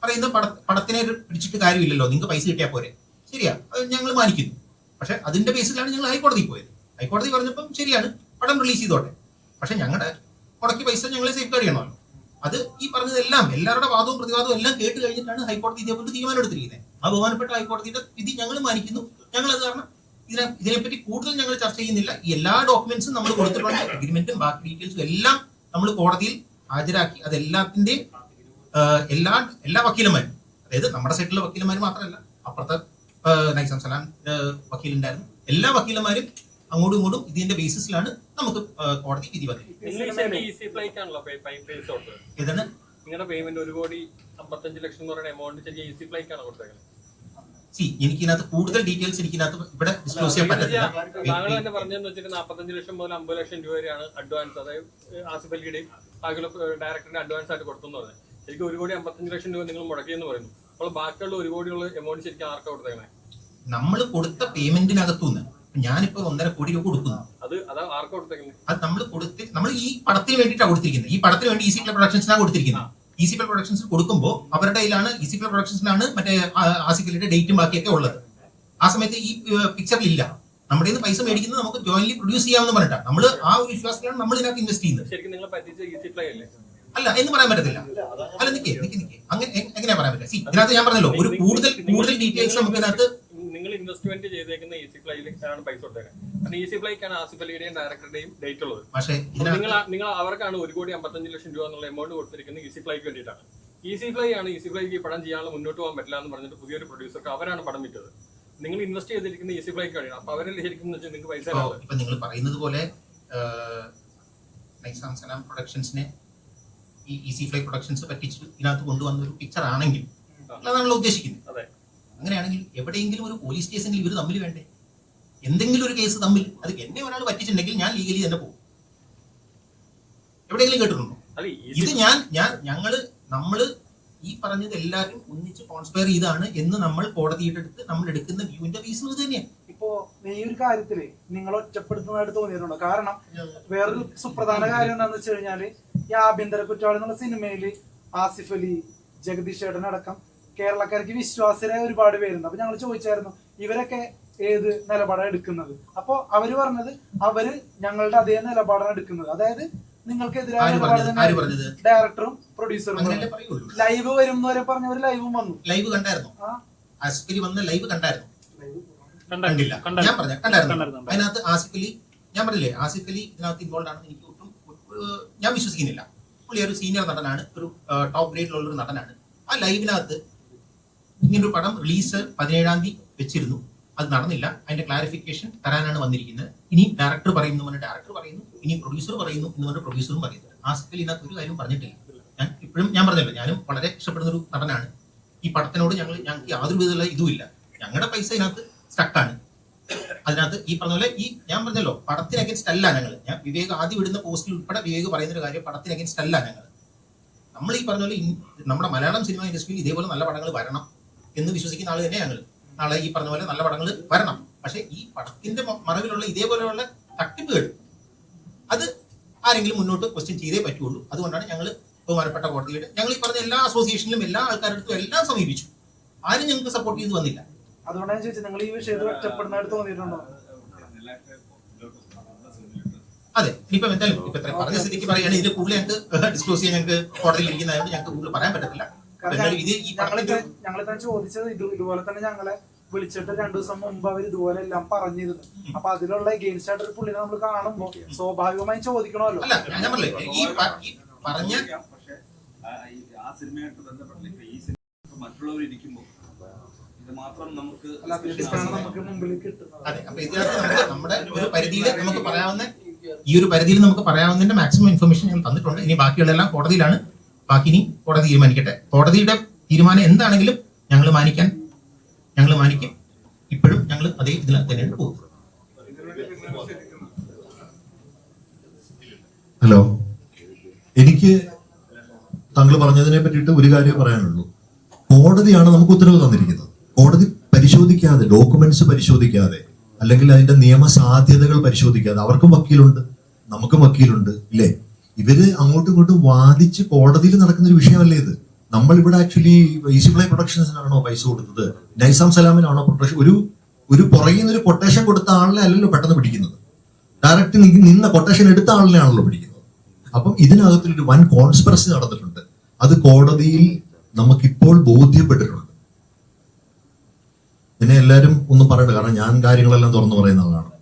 Speaker 2: പറയുന്ന പട പടത്തിനെ പിടിച്ചിട്ട് കാര്യമില്ലല്ലോ നിങ്ങൾക്ക് പൈസ കിട്ടിയാൽ പോരെ. ശരിയാ അത് ഞങ്ങൾ മാനിക്കുന്നു. പക്ഷെ അതിന്റെ ബേസിലാണ് ഞങ്ങൾ ഹൈക്കോടതിയിൽ പോയത്. ഹൈക്കോടതി പറഞ്ഞപ്പം ശരിയാണ് പടം റിലീസ് ചെയ്തോട്ടെ. പക്ഷെ ഞങ്ങളുടെ മുടക്കി പൈസ ഞങ്ങൾ സേഫ് ഗാർഡ് ചെയ്യണമല്ലോ. അത് ഈ പറഞ്ഞതെല്ലാം എല്ലാവരുടെ വാദവും പ്രതിവാദവും എല്ലാം കേട്ട് കഴിഞ്ഞിട്ടാണ് ഹൈക്കോടതി ഇതേപോലെ തീരുമാനം എടുത്തിരിക്കുന്നത്. ആ ബഹുമാനപ്പെട്ട ഹൈക്കോടതിയുടെ വിധി ഞങ്ങൾ മാനിക്കുന്നു. ഞങ്ങൾ അത് കാരണം ഇതിനെ ഇതിനെപ്പറ്റി കൂടുതൽ ഞങ്ങൾ ചർച്ച ചെയ്യുന്നില്ല. എല്ലാ ഡോക്യുമെന്റ്സും നമ്മൾ കൊടുത്തിട്ടുണ്ട്. അഗ്രിമെന്റും ബാക്കി ഡീറ്റെയിൽസും എല്ലാം നമ്മൾ കോടതിയിൽ ഹാജരാക്കി. അതെല്ലാത്തിന്റെയും എല്ലാ എല്ലാ വക്കീലന്മാരും അതായത് നമ്മുടെ സൈഡിലെ വക്കീലന്മാർ മാത്രമല്ല അപ്പുറത്തെ നൈസാം സലാം വക്കീലുണ്ടായിരുന്നു. എല്ലാ വക്കീലന്മാരും അങ്ങോട്ടും ഇങ്ങോട്ടും ഇതിന്റെ ബേസിസിലാണ് നമുക്ക് കോടതി വിധി വന്നത്. ഏതാണ്?
Speaker 6: നിങ്ങളുടെ പേയ്മെന്റ് ഒരു കോടി അമ്പത്തഞ്ച് ലക്ഷം എന്ന് പറയുന്ന എമൗണ്ട് ചെറിയ ഈസി ഫ്ലൈക്കാണ് കൊടുത്തേക്കുന്നത്
Speaker 2: സി എനിക്കിനകത്ത് കൂടുതൽ ഡീറ്റെയിൽസ് എനിക്കിനകത്ത് ഇവിടെ ഡിസ്ക്ലോസ് ചെയ്യാൻ പറ്റത്തില്ല.
Speaker 6: നമ്മൾ പറഞ്ഞതെന്ന് വെച്ചിട്ട് നാൽപ്പത്തഞ്ച് ലക്ഷം മുതൽ അമ്പത് ലക്ഷം രൂപ വരെയാണ് അഡ്വാൻസ് അതായത് ആസിഫ് അലിയുടെയും ബാക്കിയുള്ള ഡയറക്ടറിന്റെ അഡ്വാൻസ് ആയിട്ട് കൊടുത്തെന്ന് പറഞ്ഞത്. ശരിക്കും ഒരു കോടി അമ്പത്തഞ്ച് ലക്ഷം രൂപ നിങ്ങൾ മുടക്കിയെന്ന് പറയുന്നു. അപ്പോൾ ബാക്കിയുള്ള ഒരു കോടിയുള്ള എമൗണ്ട് ശരിക്കും ആർക്കാ കൊടുത്തേക്കണേ?
Speaker 2: നമ്മൾ കൊടുത്ത പേയ്മെന്റിനകത്തുനിന്ന് ഞാനിപ്പോ ഒന്നര കോടി രൂപ കൊടുക്കുന്നു.
Speaker 6: അത് അതാ
Speaker 2: നമ്മൾ കൊടുത്ത് നമ്മൾ ഈ പടത്തിന് വേണ്ടിയിട്ടാണ് കൊടുത്തിരിക്കുന്നത്. ഈ പടത്തിന് വേണ്ടി ഈ പ്ലേ പ്രൊഡക്ഷൻസിനാണ് കൊടുത്തിരിക്കുന്നത്. ഈസി പ്ലേ പ്രൊഡക്ഷൻസ് കൊടുക്കുമ്പോൾ അവരുടെ കയ്യിലാണ് ഈസി പ്ലേ പ്രൊഡക്ഷൻസിലാണ് മറ്റേ ആസിക്കലിന്റെ ആസിഫലിയുടെ ഡേറ്റും ബാക്കിയൊക്കെ ഉള്ളത്. ആ സമയത്ത് ഈ പിക്ചറിൽ ഇല്ല. നമ്മുടെ ഇന്ന് നിന്ന് പൈസ മേടിക്കുന്നത് നമുക്ക് ജോയിൻലി പ്രൊഡ്യൂസ് ചെയ്യാമെന്ന് പറഞ്ഞിട്ടാണ് നമ്മൾ ആ ഒരു വിശ്വാസത്തിലാണ് നമ്മൾ ഇതിനകത്ത് ഇൻവെസ്റ്റ് ചെയ്യുന്നത്.
Speaker 6: ഫ്ലൈ അല്ലേ?
Speaker 2: എന്ന് പറയാൻ പറ്റത്തില്ല. അല്ല നിക്കേ നിക്കേ നിക്കേ. അങ്ങനെ എങ്ങനെയാ പറയാൻ പറ്റില്ല സി ഇതിനകത്ത് ഞാൻ പറഞ്ഞല്ലോ ഒരു കൂടുതൽ കൂടുതൽ ഡീറ്റെയിൽസ് നമുക്ക് ഇതിനകത്ത്
Speaker 6: നിങ്ങൾ ഇൻവെസ്റ്റ്മെന്റ് ചെയ്തേക്കുന്ന ഈസി ഫ്ലൈയിലാണ് പൈസ കൊടുത്തേക്കുന്നത് കാരണം ഈസി ഫ്ലൈക്കാണ് ആസിഫ് അലിയുടെയും ഡയറക്ടറുടെയും ഡേറ്റ് ഉള്ളത്.
Speaker 2: പക്ഷേ
Speaker 6: നിങ്ങൾ നിങ്ങൾ അവർക്കാണ് ഒരു കോടി അമ്പത്തഞ്ച് ലക്ഷം രൂപ എന്നുള്ള എമൗണ്ട് കൊടുത്തിരിക്കുന്നത് ഈസി ഫ്ലൈക്ക് വേണ്ടിയിട്ടാണ്. ഈസി ഫ്ലൈ ആണ് ഈസി ഫ്ലൈക്ക് പടം ചെയ്യാനുള്ള മുന്നോട്ട് പോകാൻ പറ്റില്ല എന്ന് പറഞ്ഞിട്ട് പുതിയൊരു പ്രൊഡ്യൂസർക്ക് അവരാണ് പടം വിറ്റത്. നിങ്ങൾ ഇൻവെസ്റ്റ് ചെയ്തിരിക്കുന്ന ഈസി ഫ്ലൈക്ക് വേണ്ടിയാണ്. അപ്പൊ അവരെ ശരിക്കും നിങ്ങൾക്ക് പൈസ
Speaker 2: ഇപ്പോ നിങ്ങൾ പറയുന്നത് പോലെ നൈസാം പ്രൊഡക്ഷൻസിനെ ഈ ഈസി ഫ്ലൈ പ്രൊഡക്ഷൻസ് പറ്റിച്ച് ഇതിനകത്ത് കൊണ്ടുവന്ന ഒരു പിക്ചർ ആണെങ്കിൽ അതാണല്ലോ ഉദ്ദേശിക്കുന്നത്.
Speaker 6: അതെ.
Speaker 2: അങ്ങനെയാണെങ്കിൽ എവിടെയെങ്കിലും ഒരു പോലീസ് സ്റ്റേഷനിൽ ഇവർ തമ്മിൽ വേണ്ടേ? എന്തെങ്കിലും ഒരു കേസ് തമ്മിൽ. അത് എന്നെ ഒരാൾ പറ്റിച്ചിട്ടുണ്ടെങ്കിൽ ഞാൻ ലീഗലി തന്നെ പോകും. എവിടെയെങ്കിലും കേട്ടിട്ടുണ്ടോ?
Speaker 6: അല്ല
Speaker 2: ഇത് ഞാൻ ഞാൻ ഞങ്ങൾ നമ്മൾ ഈ പറഞ്ഞത് എല്ലാവരും ഒന്നിച്ച് കോൺസ്പയർ ചെയ്താണ് എന്ന് നമ്മൾ കോടതിയിട്ടെടുത്ത് നമ്മൾ എടുക്കുന്ന വ്യൂവിന്റെ റീസൺ ഇത് തന്നെയാണ്.
Speaker 4: ഇപ്പോ ഈ ഒരു കാര്യത്തിൽ നിങ്ങൾ ഒറ്റപ്പെടുത്തുന്നതായിട്ട് തോന്നിയിട്ടുണ്ടോ? കാരണം വേറൊരു സുപ്രധാന കാര്യം എന്താണെന്ന് വെച്ച് കഴിഞ്ഞാൽ ഈ ആഭ്യന്തര കുറ്റവാളി എന്നുള്ള സിനിമയിൽ ആസിഫ് അലി ജഗദീഷ് ഏട്ടൻ അടക്കം കേരളക്കാർക്ക് വിശ്വാസരായ ഒരുപാട് പേരുണ്ട്. അപ്പൊ ഞങ്ങൾ ചോദിച്ചായിരുന്നു ഇവരൊക്കെ ഏത് നിലപാടാണ് എടുക്കുന്നത്? അപ്പൊ അവർ പറഞ്ഞത് അവർ ഞങ്ങളുടെ അതേ നിലപാടാണ് എടുക്കുന്നത്. അതായത് നിങ്ങൾക്കെതിരായ നിലപാട് തന്നെ ഡയറക്ടറും പ്രൊഡ്യൂസറും ലൈവ് വരും പറഞ്ഞ വരെ പറഞ്ഞവര് ലൈവും വന്നു.
Speaker 2: ലൈവ് കണ്ടായിരുന്നു?
Speaker 4: ആ.
Speaker 2: വന്ന് ലൈവ് കണ്ടായിരുന്നു? കണ്ടില്ല. ഞാൻ പറഞ്ഞ കണ്ടായിരുന്നു. അതിനകത്ത് ആസിഫലി ഞാൻ പറഞ്ഞില്ലേ ആസിഫ് അലി ഇതിനകത്ത് ഇൻവോൾവ് ആണെന്ന് എനിക്ക് ഒട്ടും ഞാൻ വിശ്വസിക്കുന്നില്ല. പുള്ളി ഒരു സീനിയർ നടനാണ് ഒരു ടോപ്പ് ഗ്രേഡിലുള്ള ഒരു നടനാണ്. ആ ലൈവിനകത്ത് ഇങ്ങനൊരു പടം റിലീസ് പതിനേഴാം തീയതി വെച്ചിരുന്നു. അത് നടന്നില്ല. അതിന്റെ ക്ലാരിഫിക്കേഷൻ തരാനാണ് വന്നിരിക്കുന്നത്. ഇനി ഡയറക്ടർ പറയുന്നു എന്ന് ഡയറക്ടർ പറയുന്നു. ഇനി പ്രൊഡ്യൂസർ പറയുന്നു എന്ന് പറഞ്ഞ പ്രൊഡ്യൂസറും പറയുന്നു. ആ ഇതിനകത്ത് ഒരു കാര്യം പറഞ്ഞിട്ടില്ല. ഞാൻ ഇപ്പോഴും ഞാൻ പറഞ്ഞല്ലോ ഞാനും വളരെ ഇഷ്ടപ്പെടുന്ന ഒരു നടനാണ്. ഈ പടത്തിനോട് ഞങ്ങൾ ഞങ്ങൾക്ക് യാതൊരു വിധത്തിലുള്ള ഇതുമില്ല. ഞങ്ങളുടെ പൈസ ഇതിനകത്ത് സ്റ്റക്കാണ് അതിനകത്ത് ഈ പറഞ്ഞ പോലെ ഈ ഞാൻ പറഞ്ഞല്ലോ പടത്തിന് അഗൻസ്റ്റ് അല്ല ഞങ്ങൾ ഞാൻ വിവേക് ആദ്യം ഇടുന്ന പോസ്റ്റിൽ ഉൾപ്പെടെ വിവേക് പറയുന്ന ഒരു കാര്യം പടത്തിന് അഗൻസ്റ്റ് അല്ല ഞങ്ങൾ നമ്മൾ ഈ പറഞ്ഞ പോലെ നമ്മുടെ മലയാളം സിനിമ ഇൻഡസ്ട്രിയിൽ ഇതേപോലെ നല്ല പടങ്ങൾ വരണം. എന്ന് വിശ്വസിക്കുന്ന ആൾ തന്നെ ഞങ്ങൾ നാളെ ഈ പറഞ്ഞ പോലെ നല്ല പടങ്ങൾ വരണം. പക്ഷെ ഈ പടത്തിന്റെ മറവിലുള്ള ഇതേപോലെയുള്ള തട്ടിപ്പുകൾ അത് ആരെങ്കിലും മുന്നോട്ട് ക്വസ്റ്റ്യൻ ചെയ്തേ പറ്റുള്ളൂ. അതുകൊണ്ടാണ് ഞങ്ങൾ ബഹുമാനപ്പെട്ട കോടതിയുടെ ഞങ്ങൾ ഈ പറഞ്ഞ എല്ലാ അസോസിയേഷനിലും എല്ലാ ആൾക്കാരുടെ എല്ലാം സമീപിച്ചു. ആരും ഞങ്ങൾക്ക് സപ്പോർട്ട് ചെയ്ത് വന്നില്ല.
Speaker 4: അതുകൊണ്ടാണ് ഞാൻ ചോദിച്ചത് നിങ്ങൾ ഈ വിഷയത്തിൽ ഒറ്റപ്പെടുന്നതായിട്ട് തോന്നിയിട്ടുണ്ടോ?
Speaker 2: അതെ ഇനിയിപ്പം എന്തായാലും ഇപ്പൊ പറഞ്ഞ സ്ഥിതിക്ക് പറയുകയാണെങ്കിൽ ഇതിൽ കൂടുതൽ ഞങ്ങൾക്ക് ഡിസ്ക്ലോസ് ചെയ്യാൻ ഞങ്ങൾക്ക് കോടതിയിൽ ഇരിക്കുന്നതായതുകൊണ്ട് ഞങ്ങൾക്ക് കൂടുതൽ പറയാൻ പറ്റത്തില്ല. പടത്തിന്റെ
Speaker 4: ചോദിച്ചത് ഇത് ഇതുപോലെ തന്നെ ഞങ്ങളെ വിളിച്ചിട്ട് രണ്ടു ദിവസം മുമ്പ് അവർ ഇതുപോലെ എല്ലാം പറഞ്ഞിരുന്നു. അപ്പൊ അതിലുള്ള എഗെയിൻസ്റ്റ് ആയിട്ട് ഒരു പുള്ളിനെ നമ്മൾ കാണുമ്പോ സ്വാഭാവികമായി ചോദിക്കണമല്ലോ.
Speaker 2: പറഞ്ഞ
Speaker 7: പക്ഷെ ആ സിനിമയായിട്ട് ബന്ധപ്പെട്ടില്ല. ഇപ്പൊ ഈ സിനിമ മറ്റുള്ളവർ ഇരിക്കുമ്പോൾ ഇത് മാത്രം നമുക്ക്
Speaker 2: അതെ അപ്പൊ ഇതിനകത്ത് നമ്മുടെ ഒരു പരിധിയിൽ നമുക്ക് പറയാവുന്ന ഈ ഒരു പരിധിയിൽ നമുക്ക് പറയാവുന്നതിന്റെ മാക്സിമം ഇൻഫർമേഷൻ ഞാൻ തന്നിട്ടുണ്ട്. ഇനി ബാക്കിയുള്ള എല്ലാം കോടതിയിലാണ്. ബാക്കി ഇനി കോടതി തീരുമാനിക്കട്ടെ. കോടതിയുടെ തീരുമാനം എന്താണെങ്കിലും ഞങ്ങൾ മാനിക്കാൻ ഞങ്ങൾ മാനിക്കും. ഇപ്പോഴും ഞങ്ങൾ അതേ ഇതിൽ തന്നെയാണ്
Speaker 1: ഹലോ. എനിക്ക് താങ്കൾ പറഞ്ഞതിനെ പറ്റിയിട്ട് ഒരു കാര്യം പറയാനുള്ളൂ. കോടതിയാണ് നമുക്ക് ഉത്തരവ് തന്നിരിക്കുന്നത്. കോടതി പരിശോധിക്കാതെ ഡോക്യുമെന്റ്സ് പരിശോധിക്കാതെ അല്ലെങ്കിൽ അതിന്റെ നിയമസാധ്യതകൾ പരിശോധിക്കാതെ അവർക്കും വക്കീലുണ്ട് നമുക്കും വക്കീലുണ്ട് ഇല്ലേ? ഇവർ അങ്ങോട്ടും ഇങ്ങോട്ടും വാദിച്ച് കോടതിയിൽ നടക്കുന്ന ഒരു വിഷയമല്ലേ ഇത്? നമ്മൾ ഇവിടെ ആക്ച്വലി ഈസിപ്ലൈ പ്രൊഡക്ഷൻസിനാണോ പൈസ കൊടുത്തത്? നൈസാം സലാമിനാണോ പ്രൊഡക്ഷൻ ഒരു ഒരു പുറകിൽ ഒരു കൊട്ടേഷൻ കൊടുത്ത ആളിനെ അല്ലല്ലോ പെട്ടെന്ന് പിടിക്കുന്നത്. ഡയറക്റ്റ് നിന്ന കൊട്ടേഷൻ എടുത്ത ആളിനെയാണല്ലോ പിടിക്കുന്നത്. അപ്പം ഇതിനകത്തൊരു വൻ കോൺസ്പെറസി നടന്നിട്ടുണ്ട്. അത് കോടതിയിൽ നമുക്കിപ്പോൾ ബോധ്യപ്പെട്ടിട്ടുണ്ട്. പിന്നെ എല്ലാവരും ഒന്നും പറയണ്ട. കാരണം ഞാൻ കാര്യങ്ങളെല്ലാം തുറന്നു പറയുന്ന ആളാണ്.